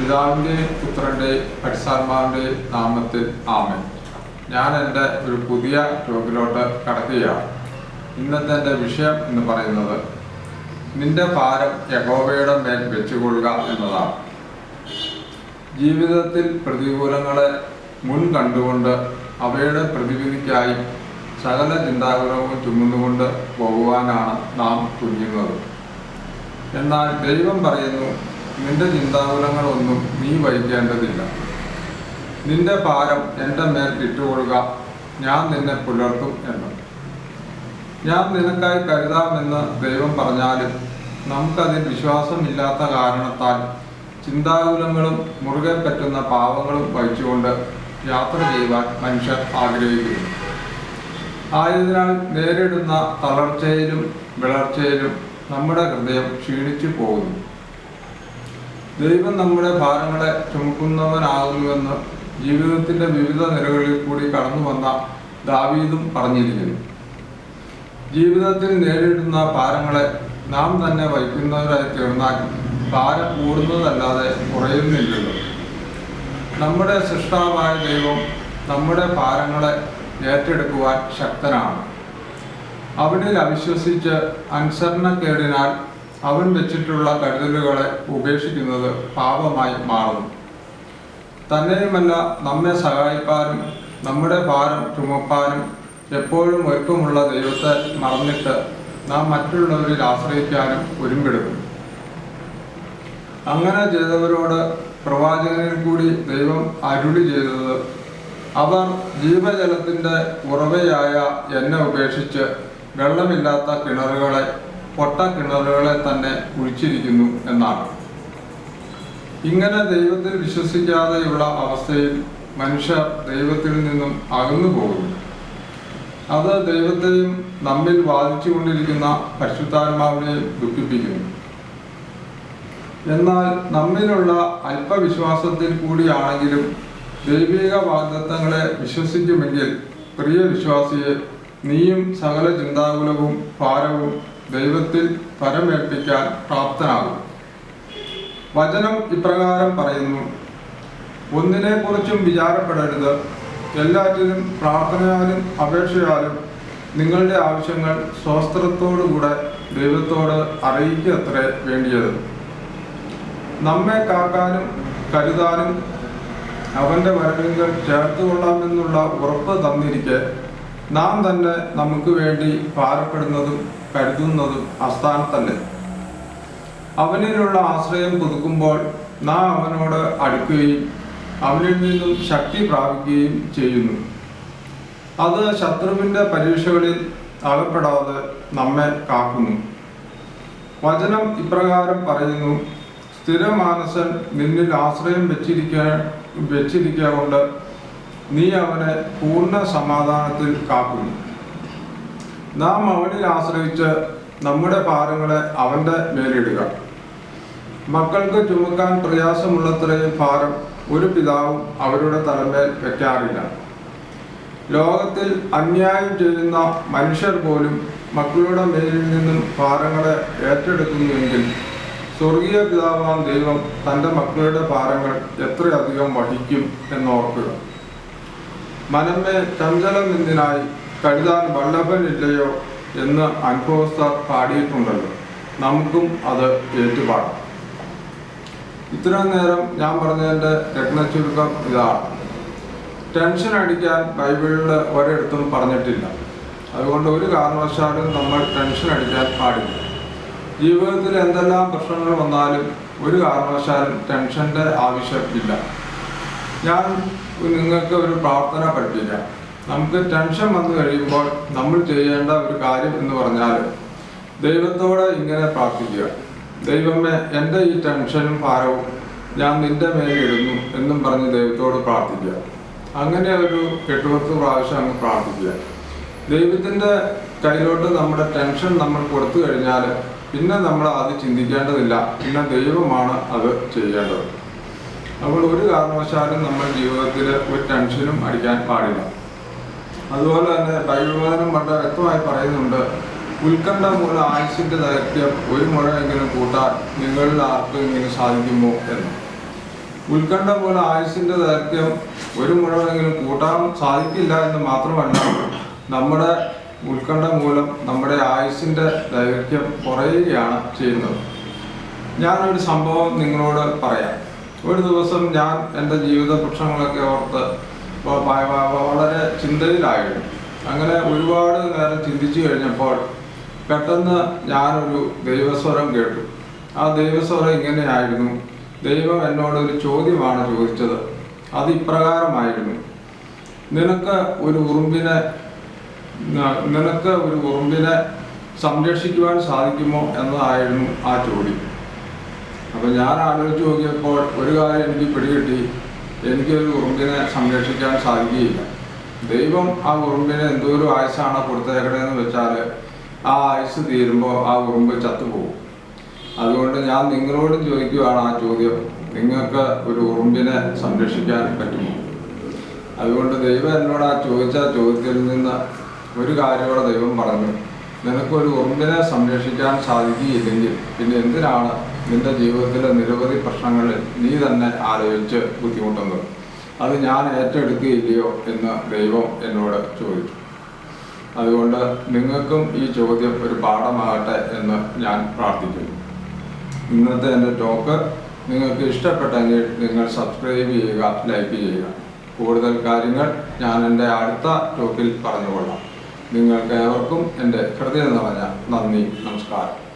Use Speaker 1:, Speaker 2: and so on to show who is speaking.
Speaker 1: പിതാവിന്റെയും പുത്രന്റെ പരിസാത്മാവിന്റെയും നാമത്തിൽ ആമൻ. ഞാൻ എന്റെ ഒരു പുതിയ ടോക്കിലോട്ട് കടക്കുകയാണ്. ഇന്നത്തെ എന്റെ വിഷയം എന്ന് പറയുന്നത് നിന്റെ ഭാരം യഹോവയുടെ മേൽ വെച്ചുകൊള്ളുക എന്നതാണ്. ജീവിതത്തിൽ പ്രതികൂലങ്ങളെ മുൻ കണ്ടുകൊണ്ട് അവയുടെ പ്രതിവിധിക്കായി സകല ചിന്താകുലവും ചുമന്നുകൊണ്ട് പോകുവാനാണ് നാം തുനിയുന്നത് എന്നാൽ ദൈവം പറയുന്നു നിന്റെ ചിന്താകുലങ്ങളൊന്നും നീ വഹിക്കേണ്ടതില്ല. നിന്റെ ഭാരം എന്റെ മേൽ ഇട്ടുകൊള്ളുക. ഞാൻ നിന്നെ പുലർത്തും എന്ന്. ഞാൻ നിനക്കായി കരുതാമെന്ന് ദൈവം പറഞ്ഞാലും നമുക്കതിൽ വിശ്വാസമില്ലാത്ത കാരണത്താൽ ചിന്താകുലങ്ങളും മുറുകെ പറ്റുന്ന പാവങ്ങളും വഹിച്ചുകൊണ്ട് യാത്ര ചെയ്യുവാൻ മനുഷ്യർ ആഗ്രഹിക്കുന്നു. ആയതിനാൽ നേരിടുന്ന തളർച്ചയിലും വിളർച്ചയിലും നമ്മുടെ ഹൃദയം ക്ഷീണിച്ചു പോകുന്നു. ദൈവം നമ്മുടെ ഭാരങ്ങളെ ചുമക്കുന്നവനാകുന്നുവെന്ന് ജീവിതത്തിന്റെ വിവിധ നിലകളിൽ കൂടി കടന്നു വന്ന ദാവീദും പറഞ്ഞിരിക്കുന്നു. ജീവിതത്തിൽ നേരിടുന്ന ഭാരങ്ങളെ നാം തന്നെ വഹിക്കുന്നവരായി തീർന്നാൽ ഭാരം കൂടുന്നതല്ലാതെ കുറയുന്നില്ലല്ലോ. നമ്മുടെ സൃഷ്ടാവായ ദൈവം നമ്മുടെ ഭാരങ്ങളെ ഏറ്റെടുക്കുവാൻ ശക്തനാണ്. അവനിൽ അവിശ്വസിച്ച് അനുസരണക്കേടിനാൽ അവൻ വെച്ചിട്ടുള്ള കരുതലുകളെ ഉപേക്ഷിക്കുന്നത് പാപമായി മാറുന്നു. തന്നെയുമല്ല നമ്മെ സഹായിപ്പാനും നമ്മുടെ ഭാരം ചുമപ്പാനും എപ്പോഴും ഒരുക്കമുള്ള ദൈവത്തെ മറന്നിട്ട് നാം മറ്റുള്ളവരിൽ ആശ്രയിക്കാനും ഒരുമ്പെടുക്കും. അങ്ങനെ ചെയ്തവരോട് പ്രവാചകനിൽ കൂടി ദൈവം അരുളി ചെയ്തത് അവർ ജീവജലത്തിന്റെ ഉറവയായ എന്നെ ഉപേക്ഷിച്ച് വെള്ളമില്ലാത്ത കിണറുകളെ പൊട്ട കിണറുകളെ തന്നെ കുഴിച്ചിരിക്കുന്നു എന്നാണ്. ഇങ്ങനെ ദൈവത്തിൽ വിശ്വസിക്കാതെയുള്ള അവസ്ഥയിൽ മനുഷ്യർ ദൈവത്തിൽ നിന്നും അകന്നു പോകുന്നു. അത് ദൈവത്തെയും നമ്മിൽ വാദിച്ചുകൊണ്ടിരിക്കുന്ന പരിശുദ്ധാത്മാവിനെയും ദുഃഖിപ്പിക്കുന്നു. എന്നാൽ നമ്മിലുള്ള അല്പവിശ്വാസത്തിൽ കൂടിയാണെങ്കിലും ദൈവിക വാഗ്ദത്തങ്ങളെ വിശ്വസിക്കുമെങ്കിൽ പ്രിയ വിശ്വാസിയെ നീയും സകല ചിന്താകുലവും ഭാരവും ദൈവത്തിൽ പരമേൽപ്പിക്കാൻ പ്രാപ്തനാകും. വചനം ഇപ്രകാരം പറയുന്നു ഒന്നിനെക്കുറിച്ചും വിചാരപ്പെടരുത്. എല്ലാറ്റിനും പ്രാർത്ഥനയാലും അപേക്ഷയാലും നിങ്ങളുടെ ആവശ്യങ്ങൾ സ്വസ്ത്രത്തോടുകൂടെ ദൈവത്തോട് അറിയിക്കുക അത്രേ വേണ്ടിയത്. നമ്മെ കാക്കാനും കരുതാനും അവന്റെ വരവിങ്കൽ ചേർത്തുകൊള്ളാമെന്നുള്ള ഉറപ്പ് തന്നിരിക്കെ നാം തന്നെ നമുക്ക് വേണ്ടി ഭാരപ്പെടുന്നതും കരുതുന്നതും അസ്ഥാനത്തല്ലേ അവനിലുള്ള ആശ്രയം പുതുക്കുമ്പോൾ നാം അവനോട് അടുക്കുകയും അവനിൽ നിന്നും ശക്തി പ്രാപിക്കുകയും ചെയ്യുന്നു. അത് ശത്രുവിന്റെ പരീക്ഷകളിൽ അകപ്പെടാതെ നമ്മെ കാക്കുന്നു. വചനം ഇപ്രകാരം പറയുന്നു സ്ഥിരമാനസൻ നിന്നിൽ ആശ്രയം വെച്ചിരിക്കാൻ വെച്ചിരിക്കുക കൊണ്ട് നീ അവനെ പൂർണ സമാധാനത്തിൽ കാക്കുന്നു. നാം അവനിൽ ആശ്രയിച്ച് നമ്മുടെ ഭാരങ്ങളെ അവന്റെ മേലിടുക. മക്കൾക്ക് ചുമക്കാൻ പ്രയാസമുള്ളത്രയും ഭാരം ഒരു പിതാവും അവരുടെ തലമേൽ വെക്കാറില്ല. ലോകത്തിൽ അന്യായം ചെയ്യുന്ന മനുഷ്യർ പോലും മക്കളുടെ മേലിൽ നിന്നും ഭാരങ്ങളെ ഏറ്റെടുക്കുന്നുവെങ്കിൽ സ്വർഗീയ പിതാവാം ദൈവം തന്റെ മക്കളുടെ ഭാരങ്ങൾ എത്രയധികം വഹിക്കും എന്നോർക്കുക. മനമേ ചഞ്ചലം എന്തിനായി കരുതാൻ വല്ലഭനില്ലയോ എന്ന് അനുഭവസ്ഥർ പാടിയിട്ടുണ്ടല്ലോ. നമുക്കും അത് ഏറ്റുപാടാം. ഇത്രയും നേരം ഞാൻ പറഞ്ഞതിന്റെ രത്നച്ചുരുക്കം ഇതാണ്. ടെൻഷൻ അടിക്കാൻ ബൈബിളിൽ ഒരിടത്തും പറഞ്ഞിട്ടില്ല. അതുകൊണ്ട് ഒരു കാരണവശാലും നമ്മൾ ടെൻഷൻ അടിക്കാൻ പാടില്ല. ജീവിതത്തിൽ എന്തെല്ലാം പ്രശ്നങ്ങൾ വന്നാലും ഒരു കാരണവശാലും ടെൻഷന്റെ ആവശ്യമില്ല ഞാൻ നിങ്ങൾക്ക് ഒരു പ്രാർത്ഥന പറ്റില്ല നമുക്ക് ടെൻഷൻ വന്നു കഴിയുമ്പോൾ നമ്മൾ ചെയ്യേണ്ട ഒരു കാര്യം എന്ന് പറഞ്ഞാൽ ദൈവത്തോട് ഇങ്ങനെ പ്രാർത്ഥിക്കുക. ദൈവമേ എന്റെ ഈ ടെൻഷനും ഭാരവും ഞാൻ നിന്റെ മേലിടുന്നു എന്നും പറഞ്ഞ് ദൈവത്തോട് പ്രാർത്ഥിക്കുക. അങ്ങനെ ഒരു എട്ടുപത്ത് പ്രാവശ്യം അങ്ങ് പ്രാർത്ഥിക്കുക. ദൈവത്തിന്റെ കയ്യിലോട്ട് നമ്മുടെ ടെൻഷൻ നമ്മൾ കൊടുത്തു കഴിഞ്ഞാൽ പിന്നെ നമ്മൾ അത് ചിന്തിക്കേണ്ടതില്ല. പിന്നെ ദൈവമാണ് അത് ചെയ്യേണ്ടത്. അപ്പോൾ ഒരു കാരണവശാലും നമ്മൾ ജീവിതത്തിൽ ഒരു ടെൻഷനും അടിക്കാൻ പാടില്ല. അതുപോലെ തന്നെ ബൈബിൾവാദനം വളരെ വ്യക്തമായി പറയുന്നുണ്ട് ഉത്കണ്ഠ മൂലം ആയുസിന്റെ ദൈർഘ്യം ഒരു മുഴയെങ്കിലും കൂട്ടാൻ നിങ്ങളിൽ ആർക്കും ഇങ്ങനെ സാധിക്കുമോ എന്ന്. ഉത്കണ്ഠ മൂലം ആയുസിന്റെ ദൈർഘ്യം ഒരു മുഴവെങ്കിലും കൂട്ടാൻ സാധിക്കില്ല എന്ന് മാത്രമല്ല നമ്മുടെ ഉത്കണ്ഠ മൂലം നമ്മുടെ ആയുസിന്റെ ദൈർഘ്യം കുറയുകയാണ് ചെയ്യുന്നത്. ഞാനൊരു സംഭവം നിങ്ങളോട് പറയാം. ഒരു ദിവസം ഞാൻ എന്റെ ജീവിത പ്രശ്നങ്ങളൊക്കെ ഓർത്ത് വളരെ ചിന്തയിലായിരുന്നു. അങ്ങനെ ഒരുപാട് നേരം ചിന്തിച്ചു കഴിഞ്ഞപ്പോൾ പെട്ടെന്ന് ഞാനൊരു ദൈവസ്വരം കേട്ടു. ആ ദൈവസ്വരം ഇങ്ങനെയായിരുന്നു. ദൈവം എന്നോട് ഒരു ചോദ്യമാണ് ചോദിച്ചത്. അത് ഇപ്രകാരമായിരുന്നു. നിനക്ക് ഒരു ഉറുമ്പിനെ നിനക്ക് ഒരു ഉറുമ്പിനെ സംരക്ഷിക്കുവാൻ സാധിക്കുമോ എന്നതായിരുന്നു ആ ചോദ്യം. അപ്പൊ ഞാൻ ആലോചിച്ച് നോക്കിയപ്പോൾ ഒരു കാര്യം എനിക്ക് പിടികിട്ടി. എനിക്കൊരു ഉറുമ്പിനെ സംരക്ഷിക്കാൻ സാധിക്കുകയില്ല. ദൈവം ആ ഉറുമ്പിനെ എന്തോരം ആയുസാണ് കൊടുത്തേക്കണേന്ന് വെച്ചാൽ ആ ആയുസ് തീരുമ്പോൾ ആ ഉറുമ്പ് ചത്തുപോകും. അതുകൊണ്ട് ഞാൻ നിങ്ങളോടും ചോദിക്കുകയാണ് ആ ചോദ്യം. നിങ്ങൾക്ക് ഒരു ഉറുമ്പിനെ സംരക്ഷിക്കാൻ പറ്റുമോ? അതുകൊണ്ട് ദൈവം എന്നോട് ആ ചോദിച്ച ചോദ്യത്തിൽ നിന്ന് ഒരു കാര്യമോടെ ദൈവം പറഞ്ഞു. നിനക്കൊരു ഉറുമ്പിനെ സംരക്ഷിക്കാൻ സാധിക്കുകയില്ലെങ്കിൽ പിന്നെ എന്തിനാണ് നിന്റെ ജീവിതത്തിലെ നിരവധി പ്രശ്നങ്ങളിൽ നീ തന്നെ ആലോചിച്ച് ബുദ്ധിമുട്ടുന്നത് അത് ഞാൻ ഏറ്റെടുക്കുകയില്ലയോ എന്ന് ദൈവം എന്നോട് ചോദിച്ചു. അതുകൊണ്ട് നിങ്ങൾക്കും ഈ ചോദ്യം ഒരു പാഠമാകട്ടെ എന്ന് ഞാൻ പ്രാർത്ഥിക്കുന്നു. ഇന്നത്തെ എന്റെ ടോക്ക് നിങ്ങൾക്ക് ഇഷ്ടപ്പെട്ടെങ്കിൽ നിങ്ങൾ സബ്സ്ക്രൈബ് ചെയ്യുക ലൈക്ക് ചെയ്യുക. കൂടുതൽ കാര്യങ്ങൾ ഞാൻ എന്റെ അടുത്ത ടോക്കിൽ പറഞ്ഞുകൊള്ളാം. നിങ്ങൾക്ക് ഏവർക്കും എന്റെ ഹൃദയം നിറഞ്ഞ നന്ദി നമസ്കാരം.